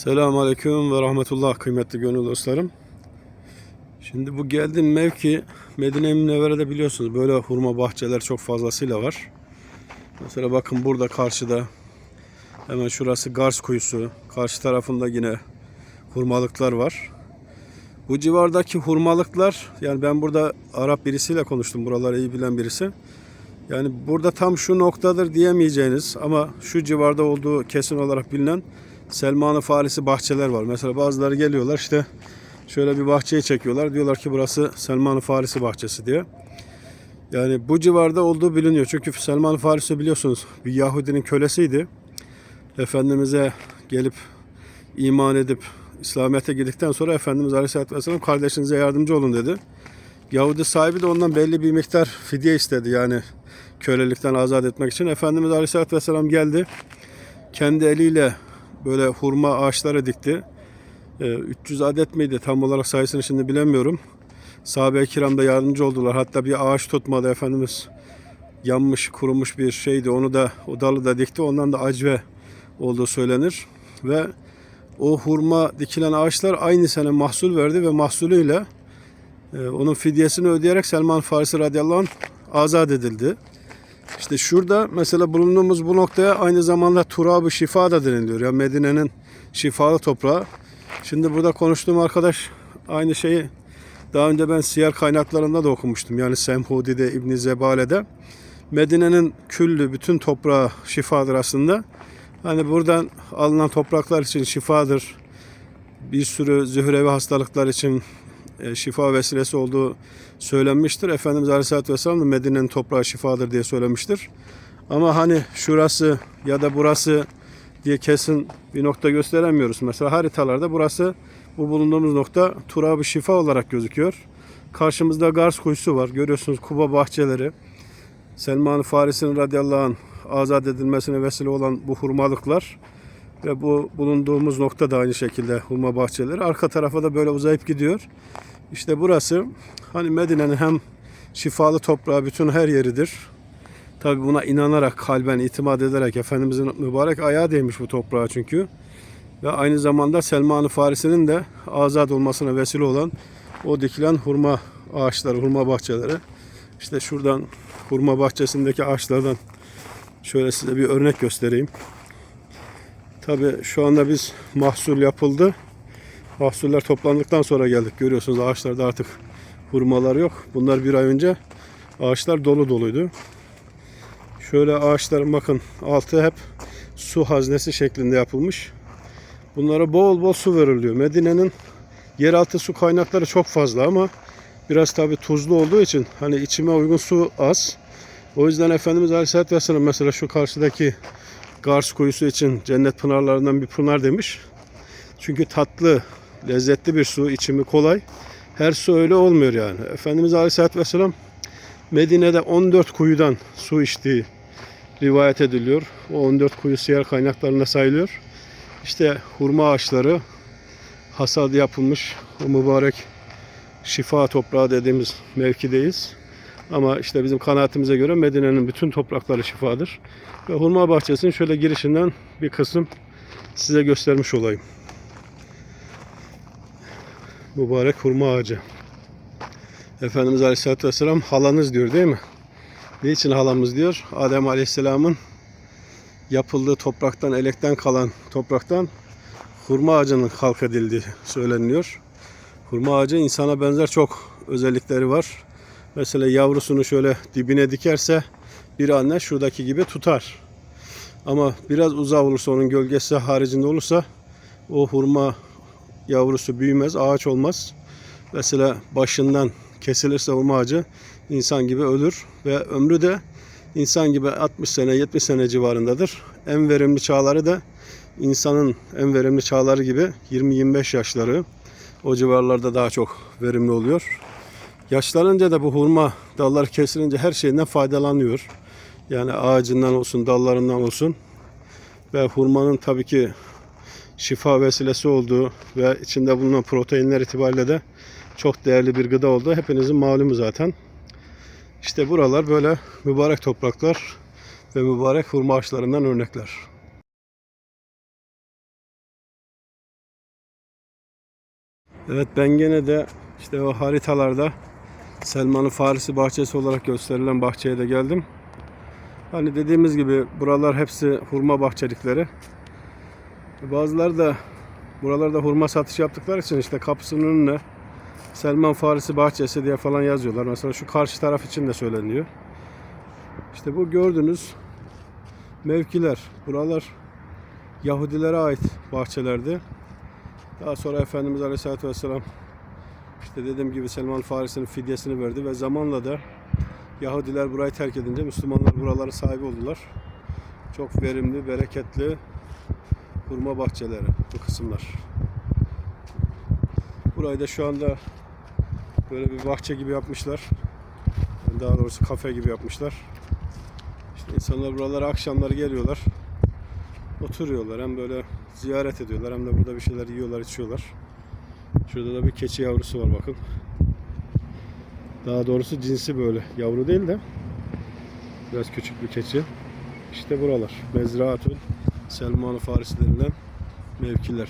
Selamun Aleyküm ve Rahmetullah kıymetli gönül dostlarım. Şimdi bu geldiğim mevki Medine-i Münevvere'de biliyorsunuz böyle hurma bahçeler çok fazlasıyla var. Mesela bakın burada karşıda hemen şurası Gars kuyusu. Karşı tarafında yine hurmalıklar var. Bu civardaki hurmalıklar yani ben burada Arap birisiyle konuştum buraları iyi bilen birisi. Yani burada tam şu noktadır diyemeyeceğiniz ama şu civarda olduğu kesin olarak bilinen Selman-ı Farisi bahçeler var. Mesela bazıları geliyorlar işte şöyle bir bahçeyi çekiyorlar. Diyorlar ki burası Selman-ı Farisi bahçesi diye. Yani bu civarda olduğu biliniyor. Çünkü Selman-ı Farisi biliyorsunuz bir Yahudinin kölesiydi. Efendimiz'e gelip iman edip İslamiyet'e girdikten sonra Efendimiz Aleyhisselatü Vesselam kardeşinize yardımcı olun dedi. Yahudi sahibi de ondan belli bir miktar fidye istedi yani kölelikten azat etmek için. Efendimiz Aleyhisselatü Vesselam geldi. Kendi eliyle böyle hurma ağaçları dikti. Ee, 300 adet miydi tam olarak sayısını şimdi bilemiyorum. Sahabe-i kiram da yardımcı oldular. Hatta bir ağaç tutmadı Efendimiz yanmış kurumuş bir şeydi. Onu da o dalı da dikti. Ondan da acve olduğu söylenir. Ve o hurma dikilen ağaçlar aynı sene mahsul verdi ve mahsulüyle e, onun fidyesini ödeyerek Selman Farisi radıyallahu anh azat edildi. İşte şurada mesela bulunduğumuz bu noktaya aynı zamanda Turab-ı Şifa da deniliyor. Yani Medine'nin şifalı toprağı. Şimdi burada konuştuğum arkadaş aynı şeyi daha önce ben siyer kaynaklarında da okumuştum. Yani Semhudi'de, İbn Zebale'de. Medine'nin küllü bütün toprağı şifadır aslında. Hani buradan alınan topraklar için şifadır. Bir sürü zührevi hastalıklar için şifa vesilesi olduğu söylenmiştir. Efendimiz Aleyhisselatü Vesselam da Medine'nin toprağı şifadır diye söylemiştir. Ama hani şurası ya da burası diye kesin bir nokta gösteremiyoruz. Mesela haritalarda burası bu bulunduğumuz nokta Turab-ı Şifa olarak gözüküyor. Karşımızda Gars kuyusu var. Görüyorsunuz Kuba bahçeleri. Selman-ı Farisi'nin radıyallahu anh azat edilmesine vesile olan bu hurmalıklar ve bu bulunduğumuz nokta da aynı şekilde hurma bahçeleri. Arka tarafa da böyle uzayıp gidiyor. İşte burası hani Medine'nin hem şifalı toprağı bütün her yeridir. Tabi buna inanarak, kalben itimat ederek Efendimizin mübarek ayağı değmiş bu toprağa çünkü. Ve aynı zamanda Selman-ı Farisi'nin de azat olmasına vesile olan o dikilen hurma ağaçları, hurma bahçeleri. İşte şuradan hurma bahçesindeki ağaçlardan şöyle size bir örnek göstereyim. Tabi şu anda biz mahsul yapıldı. Mahsuller toplandıktan sonra geldik. Görüyorsunuz ağaçlarda artık hurmalar yok. Bunlar bir ay önce ağaçlar dolu doluydu. Şöyle ağaçların bakın altı hep su haznesi şeklinde yapılmış. Bunlara bol bol su veriliyor. Medine'nin yeraltı su kaynakları çok fazla ama biraz tabi tuzlu olduğu için hani içime uygun su az. O yüzden Efendimiz Aleyhisselatü Vesselam mesela şu karşıdaki Gars kuyusu için cennet pınarlarından bir pınar demiş. Çünkü tatlı, lezzetli bir su, içimi kolay. Her su öyle olmuyor yani. Efendimiz Aleyhisselatü Vesselam Medine'de 14 kuyudan su içtiği rivayet ediliyor. O 14 kuyu siyer kaynaklarında sayılıyor. İşte hurma ağaçları hasad yapılmış o mübarek şifa toprağı dediğimiz mevkideyiz. Ama işte bizim kanaatimize göre Medine'nin bütün toprakları şifadır. Ve hurma bahçesinin şöyle girişinden bir kısım size göstermiş olayım. Mübarek hurma ağacı. Efendimiz Aleyhisselatü Vesselam halanız diyor değil mi? Niçin halamız diyor? Adem Aleyhisselam'ın yapıldığı topraktan, elekten kalan topraktan hurma ağacının halk edildiği söyleniyor. Hurma ağacı insana benzer çok özellikleri var. Mesela yavrusunu şöyle dibine dikerse bir anne şuradaki gibi tutar. Ama biraz uzak olursa onun gölgesi haricinde olursa o hurma yavrusu büyümez, ağaç olmaz. Mesela başından kesilirse hurma ağacı insan gibi ölür ve ömrü de insan gibi 60 sene 70 sene civarındadır. En verimli çağları da insanın en verimli çağları gibi 20-25 yaşları o civarlarda daha çok verimli oluyor. Yaşlanınca da bu hurma dalları kesilince her şeyinden faydalanıyor. Yani ağacından olsun, dallarından olsun. Ve hurmanın tabii ki şifa vesilesi olduğu ve içinde bulunan proteinler itibariyle de çok değerli bir gıda olduğu hepinizin malumu zaten. İşte buralar böyle mübarek topraklar ve mübarek hurma ağaçlarından örnekler. Evet ben gene de işte o haritalarda Selman'ın Farisi bahçesi olarak gösterilen bahçeye de geldim. Hani dediğimiz gibi buralar hepsi hurma bahçelikleri. Bazıları da buralarda hurma satışı yaptıkları için işte kapısının önüne Selman Farisi bahçesi diye falan yazıyorlar. Mesela şu karşı taraf için de söyleniyor. İşte bu gördüğünüz mevkiler. Buralar Yahudilere ait bahçelerdi. Daha sonra Efendimiz Aleyhisselatü Vesselam işte dediğim gibi Selman Farisi'nin fidyesini verdi ve zamanla da Yahudiler burayı terk edince Müslümanlar buraların sahibi oldular. Çok verimli, bereketli hurma bahçeleri bu kısımlar. Burayı da şu anda böyle bir bahçe gibi yapmışlar. Daha doğrusu kafe gibi yapmışlar. İşte insanlar buralara akşamları geliyorlar. Oturuyorlar hem böyle ziyaret ediyorlar hem de burada bir şeyler yiyorlar, içiyorlar. Şurada da bir keçi yavrusu var bakın. Daha doğrusu cinsi böyle. Yavru değil de biraz küçük bir keçi. İşte buralar. Mezraatül Selman-ı Farisi denilen mevkiler.